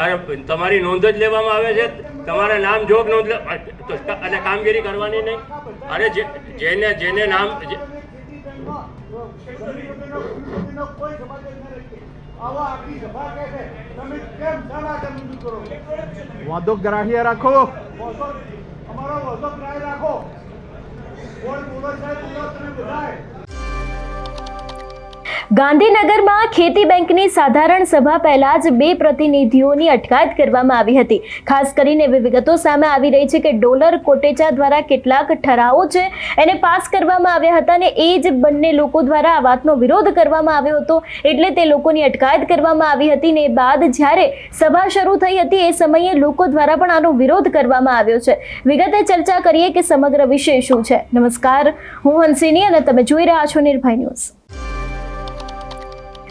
અરે તમારી નોંધ જ લેવામાં આવે છે. તમારા નામ જોગ નોંધ અને કામગીરી કરવાની નહીં? અરે જેને જેને નામ જે- એનો કોઈ સમાધાન ન રાખીએ. આવા આખી સભા કહે છે, તમે કેમ શા માટે મંજૂર કરો વાંધો ગ્રાહ્ય રાખો. અમારો વાંધો ગ્રાહ્ય રાખો. કોઈ બોલો સાહેબ બોલો તમે બધાય. ગાંધીનગરમાં ખેતી બેંકની સાધારણ સભા પહેલા જ બે પ્રતિનિધિઓની અટકાયત કરવામાં આવી હતી. ખાસ કરીને એવી વિગતો સામે આવી રહી છે કે ડોલર કોટેચા દ્વારા કેટલાક ઠરાવો છે એને પાસ કરવામાં આવ્યા હતા અને એ જ બંને લોકો દ્વારા આ વાતનો વિરોધ કરવામાં આવ્યો હતો એટલે તે લોકોની અટકાયત કરવામાં આવી હતી ને બાદ જ્યારે સભા શરૂ થઈ હતી એ સમયે લોકો દ્વારા પણ આનો વિરોધ કરવામાં આવ્યો છે. વિગતે ચર્ચા કરીએ કે સમગ્ર વિષય શું છે. નમસ્કાર, હું હંસિની અને તમે જોઈ રહ્યા છો નિર્ભય ન્યૂઝ.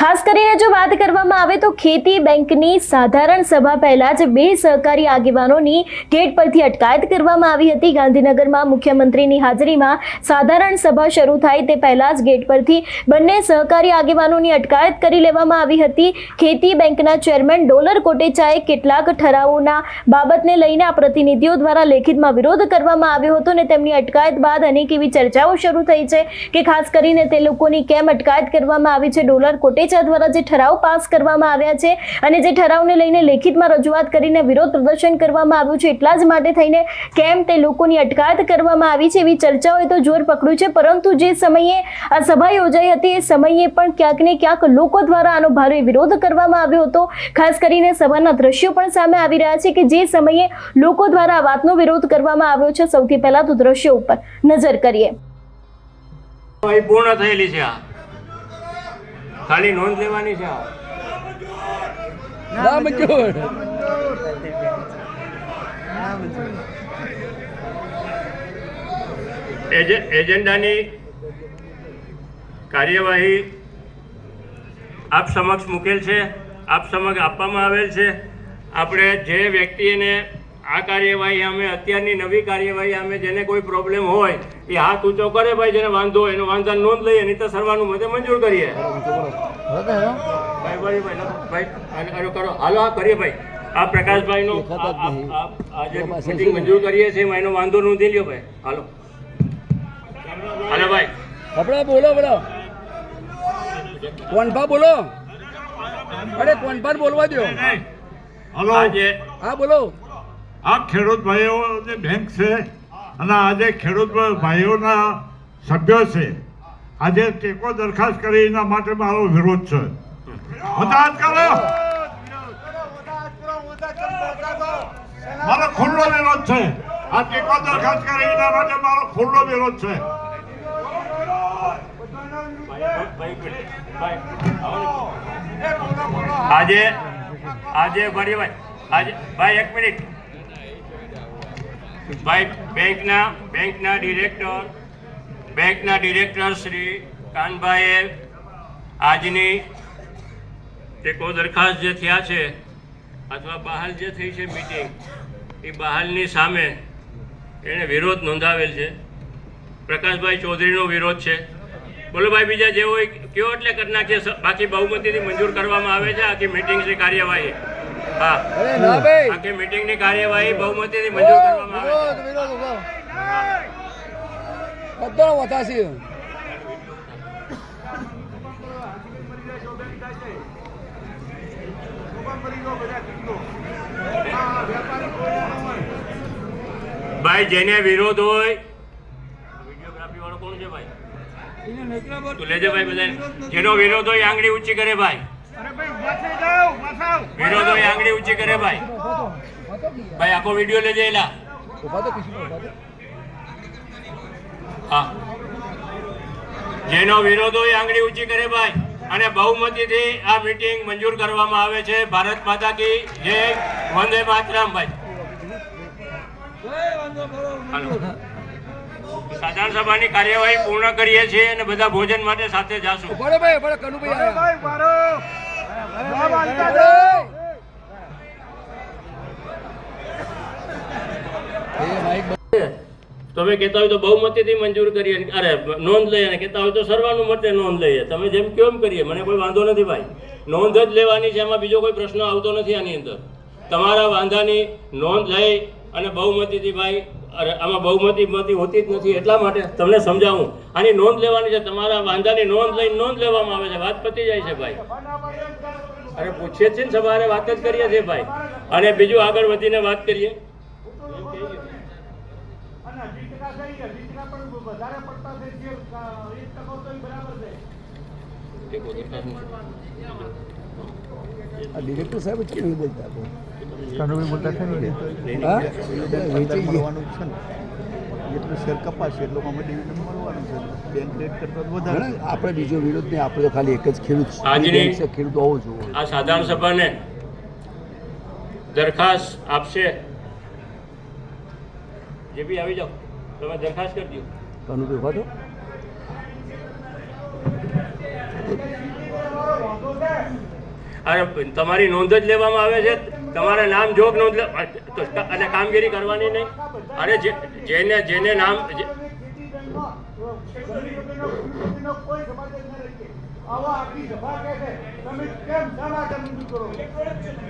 ખાસ કરીને જો વાત કરવામાં આવે તો ખેતી બેંકની સાધારણ સભા પહેલા જ બે સહકારી આગેવાનોની ગેટ પરથી અટકાયત કરવામાં આવી હતી. ગાંધીનગરમાં મુખ્યમંત્રીની હાજરીમાં સાધારણ સભા શરૂ થાય તે પહેલા જ ગેટ પરથી બંને સહકારી આગેવાનોની અટકાયત કરી લેવામાં આવી હતી. ખેતી બેંકના ચેરમેન ડોલર કોટેચાએ કેટલાક ઠરાવોના બાબતને લઈને આ પ્રતિનિધિઓ દ્વારા લેખિતમાં વિરોધ કરવામાં આવ્યો હતો અને તેમની અટકાયત બાદ અનેક એવી ચર્ચાઓ શરૂ થઈ છે કે ખાસ કરીને તે લોકોની કેમ અટકાયત કરવામાં આવી છે? ડોલર કોટેચા દ્વારા જે ઠરાવ પાસ કરવામાં આવ્યા છે અને જે ઠરાવને લઈને લેખિતમાં રજૂઆત કરીને વિરોધ પ્રદર્શન કરવામાં આવ્યું છે, એટલા જ માટે થઈને કેમ તે લોકોની અટકાયત કરવામાં આવી છે એવી ચર્ચાઓએ તો જોર પકડ્યું છે, પરંતુ જે સમયે આ સભા યોજાઈ હતી, એ સમયે પણ ક્યાંક ને ક્યાંક લોકો દ્વારા આનો ભારે વિરોધ કરવામાં આવ્યો હતો. ખાસ કરીને સભાના દ્રશ્યો પણ સામે આવી રહ્યા છે કે જે સમયે લોકો દ્વારા આ વાતનો વિરોધ કરવામાં આવ્યો છે. સૌથી પહેલા તો દ્રશ્યો ઉપર નજર કરીએ. પૂર્ણ થયેલી છે આ. ખાલી નોંધ લેવાની છે આ ના મંજૂર એજન્ડાની કાર્યવાહી આપ સમક્ષ મૂકેલ છે આપ સમક્ષ આપવામાં આવેલ છે. આપણે જે વ્યક્તિને આ કાર્યવાહી અમે અત્યારની નવી કાર્યવાહી અમે જેને કોઈ પ્રોબ્લેમ હોય એ હાથ ઊંચો કરે ભાઈ જેને વાંધો હોય એનો વાંધા નોંધ લઈએ નહીં તો સરવાનું મતે મંજૂર કરીએ. ભાઈ ભાઈ ભાઈ ભાઈ કરો. હાલો આ કરીએ ભાઈ. આ પ્રકાશભાઈનો આ- આ- આ- આ જે મિટિંગ મંજૂર કરીએ છીએ એમાં એનો વાંધો નોંધી લ્યો ભાઈ. હાલો. હાલો ભાઈ. આપણે બોલો બોલો. કોનપા બોલો. અરે કોનપા બોલવા દો હલો. આજે હા બોલો. આ ખેડૂત ભાઈઓની બેંક છે અને આજે ખેડૂત ભાઈઓના સભ્યો છે, આજે ટેકો દરખાસ્ત કરી એના માટે મારો વિરોધ છે. વદાહત કરો! મારો ખુલ્લો વિરોધ છે. આ ટેકો દરખાસ્ત કરી એના માટે મારો ખુલ્લો વિરોધ છે. આજે આજે ભાઈ આજે, ભાઈ, એક મિનિટ. ભાઈ, બેંકના બેંકના ડિરેક્ટર બેંકના ડિરેક્ટર શ્રી કાનભાઈએ આજની ટેકો દરખાસ્ત જે થયા છે અથવા બહાલ જે થઈ છે મિટિંગ એ બહાલની સામે એણે વિરોધ નોંધાવેલ છે. પ્રકાશભાઈ ચૌધરીનો વિરોધ છે. બોલો ભાઈ, બીજા જે હોય કયો એટલે કરી નાખીએ? બાકી બહુમતીથી મંજૂર કરવામાં આવે છે? આખી મિટિંગની કાર્યવાહી. હા. અરે ના ભાઈ. આખી મિટિંગની કાર્યવાહી બહુમતીથી મંજૂર કરવામાં આવે વિરોધ ભાઈ જેને વિરોધ હોય વિડીયોગ્રાફી વાળો કોણ છે ભાઈ? તું લેજે ભાઈ બધા જેનો વિરોધ હોય આંગળી ઊંચી કરે ભાઈ. વિરોધ આંગળી ઊંચી કરે ભાઈ. ભાઈ આખો વીડિયો લેજે એલા. હા. જેનો વિરોધો એ આંગળી ઊંચી કરે ભાઈ. અને બહુમતીથી આ મીટિંગ મંજૂર કરવામાં આવે છે ભારત માતા કી જય. વંદે માતરમ ભાઈ. સાધારણ સભાની કાર્યવાહી પૂર્ણ કરીએ છીએ અને બધા ભોજન માટે સાથે જાશું. ઊભા ભાઈ કનુભાઈ તમે કહેતા હોય તો બહુમતીથી મંજૂર કરીએ. અરે, નોંધ લઈએ અને કહેતા હોય તો સર્વાનુમતે નોંધ લઈએ. તમે જેમ કેમ કરીએ, મને કોઈ વાંધો નથી ભાઈ. નોંધ જ લેવાની છે એમાં બીજો કોઈ પ્રશ્ન આવતો નથી આની અંદર. તમારા વાંધાની નોંધ લઈ અને બહુમતીથી ભાઈ અરે આમાં બહુમતી મતી હોતી જ નથી. એટલા માટે તમને સમજાવું. આની નોંધ લેવાની છે. તમારા વાંધાની નોંધ લઈને નોંધ લેવામાં આવે છે. વાત પતી જાય છે ભાઈ. અરે પૂછીએ છીએ ને સવારે વાત જ કરીએ છીએ ભાઈ. અને બીજું આગળ વધીને વાત કરીએ. ડિરેક્ટર સાહેબ કેવું બોલતા કાનુભાઈ બોલતા છે ને હા? વેચી મળવાનું છે ને. જેટલું શેર કપાશે એટલું અમે ડિવિડન્ડ મળવાનું છે. બેંક રેટ કરતાં વધારે આપણે બીજો વિરોધ નહીં આપણે તો ખાલી એક જ ખેડૂત. આજની- ખેડૂત હોવો જોઈએ. આ સાધારણ સભાને દરખાસ્ત આપશે. જે બી આવી જાઓ તમે દરખાસ્ત કરી દો. કનુભાઈ ઊભા છે અરે તમારી નોંધ જ લેવામાં આવે છે. તમારે નામ જોગ નોંધ અને કામગીરી કરવાની નહીં? અરે જેને જેને નામ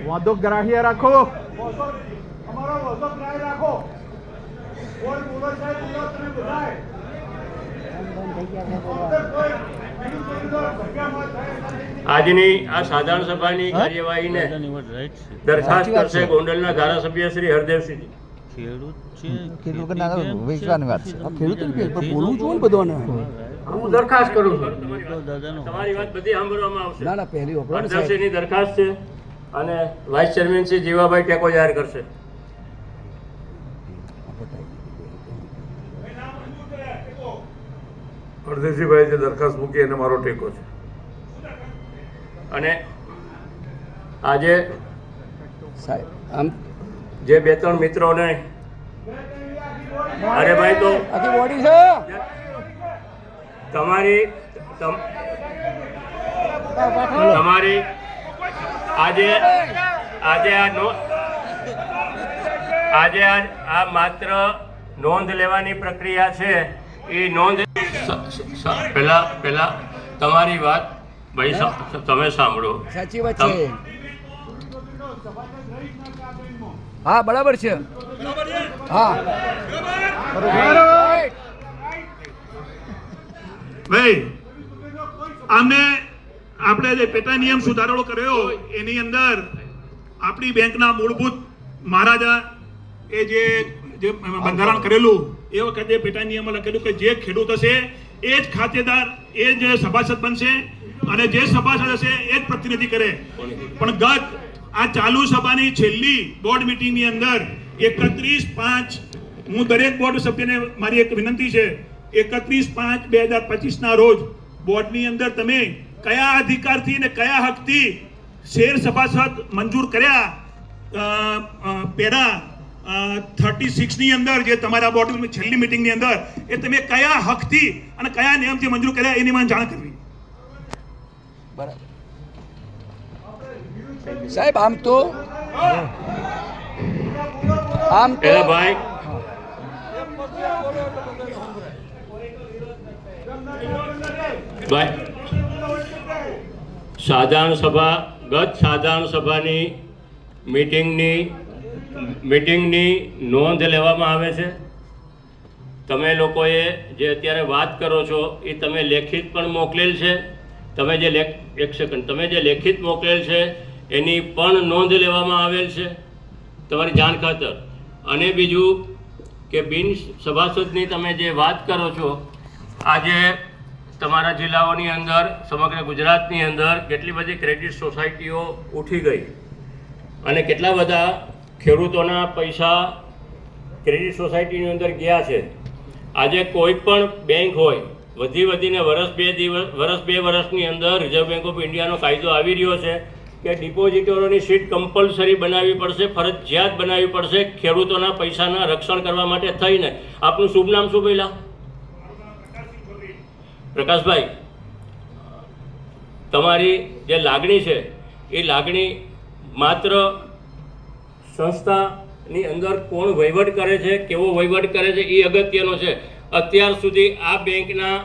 વાંધો ગ્રાહ્ય રાખો. અમારો ટ્રાય રાખો. કોઈ બોલો સાહેબ બોલો તમે બધાય. આજની આ સાધારણ સભાની કાર્યવાહીને દરખાસ્ત કરશે ગોંડલના ધારાસભ્ય શ્રી હરદેવસિંહ ખેડૂત વેચવાની વાત છે. આ ખેડૂતોની બી પણ બોલવું જોઈએ ને બધાને. હું દરખાસ્ત કરું છું. તમારી વાત બધી સાંભળવામાં આવશે. ના ના પહેલી દરખાસ્ત છે અને વાઇસ ચેરમેન શ્રી જીવાભાઈ ટેકો જાહેર કરશે. હરદેવજીભાઈ જે દરખાસ્ત મૂકી એને મારો ટેકો છે. અને આજે સાહેબ આમ જે બે ત્રણ મિત્રોને અરે ભાઈ તો આખી બોડી છે? તમારી તમારી આજે આજે આ નો આજે આ આ માત્ર નોંધ લેવાની પ્રક્રિયા છે. એ નોંધ પહેલા પહેલા તમારી વાત ભાઈ તમે સાંભળો. સાચી વાત છે. હા બરાબર છે. હા. ભાઈ આમને આપણે જે પેટા નિયમ સુધારો કર્યો એની અંદર આપણી બેંકના મૂળભૂત મહારાજા એ જે જે બંધારણ કરેલું એ વખતે પેટા નિયમમાં લખેલું કે જે ખેડૂત હશે એ જ ખાતેદાર, એ જ સભાસદ બનશે અને જે સભાસદ હશે એ જ પ્રતિનિધિ કરે. પણ ગત આ ચાલુ સભાની છેલ્લી બોર્ડ મિટિંગની અંદર એકત્રીસ પાંચ, હું દરેક બોર્ડ સભ્યને મારી એક વિનંતી છે, એકત્રીસ પાંચ બે હજાર પચીસના રોજ બોર્ડની અંદર તમે કયા અધિકારથી અને કયા હકથી શેર સભાસદ મંજૂર કર્યા પેરા થર્ટી સિક્સની અંદર જે તમારા બોર્ડની છેલ્લી મિટિંગની અંદર એ તમે કયા હકથી અને કયા નિયમથી મંજૂર કર્યા એની મને જાણ કરવી. સાહેબ આમ તો આમ તો ભાઈ. ભાઈ સાધારણ સભા ગત સાધારણ સભાની મીટિંગની મીટિંગની નોંધ લેવામાં આવે છે. તમે લોકોએ જે અત્યારે વાત કરો છો, એ તમે લેખિત પણ મોકલેલ છે. તમે જે લેખ, એક સેકન્ડ તમે જે લેખિત મોકલેલ છે, એની પણ નોંધ લેવામાં આવેલ છે. તમારી જાણ ખાતર. અને બીજું કે બિન સભાસદની તમે જે વાત કરો છો, આજે તમારા જિલ્લાઓની અંદર, સમગ્ર ગુજરાતની અંદર કેટલી બધી ક્રેડિટ સોસાયટીઓ ઉઠી ગઈ. અને કેટલા બધા ખેડૂતોના પૈસા ક્રેડિટ સોસાયટીની અંદર ગયા છે. આજે કોઈ પણ બેંક હોય, વધી વધીને વર્ષ બે દિવસ, વર્ષ બે વર્ષની અંદર રિઝર્વ બેંક ઓફ ઇન્ડિયાનો કાયદો આવી રહ્યો છે કે ડિપોઝિટરોની સીટ કમ્પલસરી બનાવવી પડશે, ફરજિયાત બનાવવી પડશે, ખેડૂતોના પૈસાના રક્ષણ કરવા માટે થઈને આપનું શુભ નામ શું પહેલાં? પ્રકાશભાઈ, તમારી જે લાગણી છે, એ લાગણી માત્ર સંસ્થાની અંદર કોણ વહીવટ કરે છે કેવો વહીવટ કરે છે એ અગત્યનો છે. અત્યાર સુધી આ બેંકના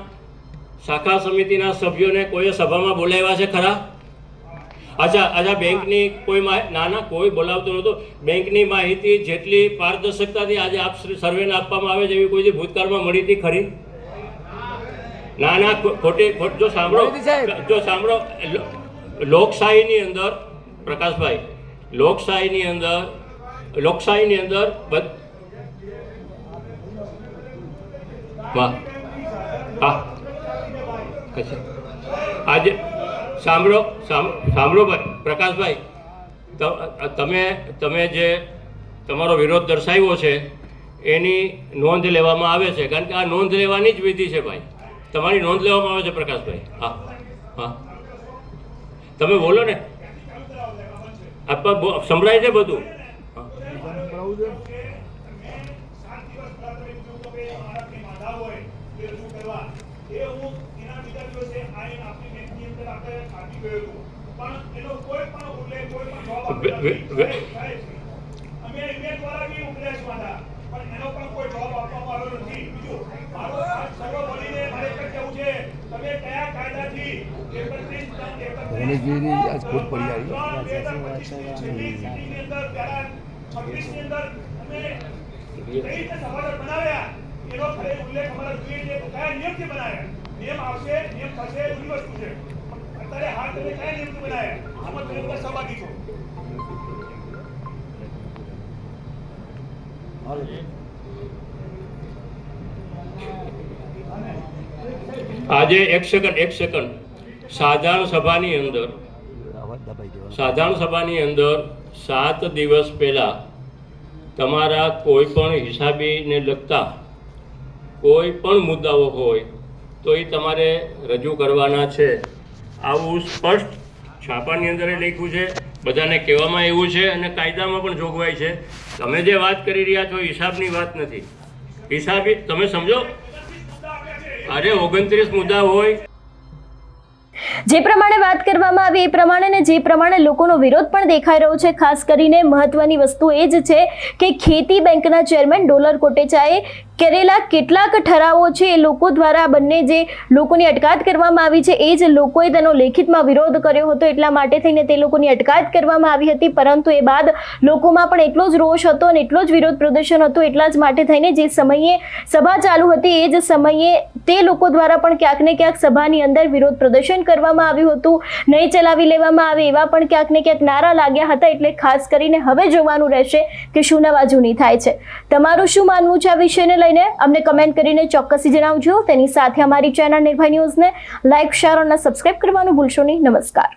શાખા સમિતિના સભ્યોને કોઈએ સભામાં બોલાવ્યા છે ખરા? અચ્છા અચ્છા બેંકની કોઈ ના ના કોઈ બોલાવતો નહોતો. બેંકની માહિતી જેટલી પારદર્શકતાથી આજે આપ સર્વેને આપવામાં આવે છે એવી કોઈ ભૂતકાળમાં મળી હતી ખરી? ના ના ખોટી ખોટ જો સાંભળો. જો સાંભળો લોકશાહીની અંદર પ્રકાશભાઈ લોકશાહીની અંદર લોકશાહીની અંદર હા. આજે સાંભળો સાંભળો ભાઈ, પ્રકાશભાઈ તમે તમે જે તમારો વિરોધ દર્શાવ્યો છે, એની નોંધ લેવામાં આવે છે. કારણ કે આ નોંધ લેવાની જ વિધિ છે ભાઈ. તમારી નોંધ લેવામાં આવે છે, પ્રકાશભાઈ. હા. હા. તમે બોલો ને. આપવા સંભળાય છે બધું હા. સાત દિવસ પહેલા તમે કીધું કે ભાઈ અમારા કંઈ વાંધા હોય એ રજૂ કરવા એ હું એના બીજા દિવસે આવીને આપણી બેંકની અંદર આપણે આપી ગયો હતો પણ એનો કોઈ પણ ઉલ્લેખ કોઈ પણ જવાબ આપ્યો વે- નથી. વે- સાહેબ, સાહેબ, અમે email દ્વારા બી મોકલ્યા છે વાંધા પણ એનો પણ કોઈ જવાબ આપવામાં આવ્યો નથી બીજું મારો આ સર્વ બનીને મારે એક જ કહેવું છે તમે કયા કાયદાથી એકત્રીસ રમેશજીની આજ ખોટ પડી આવી. છવ્વીસની અંદર પહેલા છવ્વીસની અંદર અમે કઈ રીતે સભાસદ બનાવ્યા એનો ખરે ઉલ્લેખ અમારા જોઈએ છે આજ ખોટ પડી હાલ તમે બનાવ્યા આમાં તમે બધા સહભાગી છો આજે એક સેકન્ડ એક સેકન્ડ સાધારણ સભાની અંદર સાધારણ સભાની અંદર સાત દિવસ પહેલા તમારા કોઈ પણ હિસાબીને લગતા કોઈ પણ મુદ્દાઓ હોય તો એ તમારે રજૂ કરવાના છે. આવું સ્પષ્ટ છાપાની અંદર એ લખ્યું છે. બધાને કહેવામાં એવું છે અને કાયદામાં પણ જોગવાઈ છે. તમે જે વાત કરી રહ્યા છો હિસાબની વાત નથી. હિસાબી તમે સમજો? અરે ઓગણત્રીસ મુદ્દા હોય જે પ્રમાણે વાત કરવામાં આવી એ પ્રમાણે ને જે પ્રમાણે લોકોનો વિરોધ પણ દેખાઈ રહ્યો છે, ખાસ કરીને મહત્વની વસ્તુ એ જ છે કે ખેતી બેંકના ચેરમેન ડોલર કોટેચાએ કરેલા કેટલાક ઠરાવો છે, એ લોકો દ્વારા બંને જે લોકોની અટકાયત કરવામાં આવી છે, એ જ લોકોએ તેનો લેખિતમાં વિરોધ કર્યો હતો, એટલા માટે થઈને તે લોકોની અટકાયત કરવામાં આવી હતી, પરંતુ એ બાદ લોકોમાં પણ એટલો જ રોષ હતો અને એટલો જ વિરોધ પ્રદર્શન હતું, એટલા જ માટે થઈને જે સમયે સભા ચાલુ હતી, એ જ સમયે તે લોકો દ્વારા પણ ક્યાંક ને ક્યાંક સભાની અંદર વિરોધ પ્રદર્શન કરવામાં આવ્યું હતું. નહીં ચલાવી લેવામાં આવે એવા પણ ક્યાંક ને ક્યાંક નારા લાગ્યા હતા, એટલે ખાસ કરીને હવે જોવાનું રહેશે કે શું નવા જૂની થાય છે. તમારું શું માનવું છે આ વિષયને લઈને? અમને કમેન્ટ કરીને ચોક્કસી જણાવજો. તેની સાથે અમારી ચેનલ નિર્ભય ન્યૂઝને લાઇક શેર અને સબસ્ક્રાઇબ કરવાનું ભૂલશો નહીં. નમસ્કાર.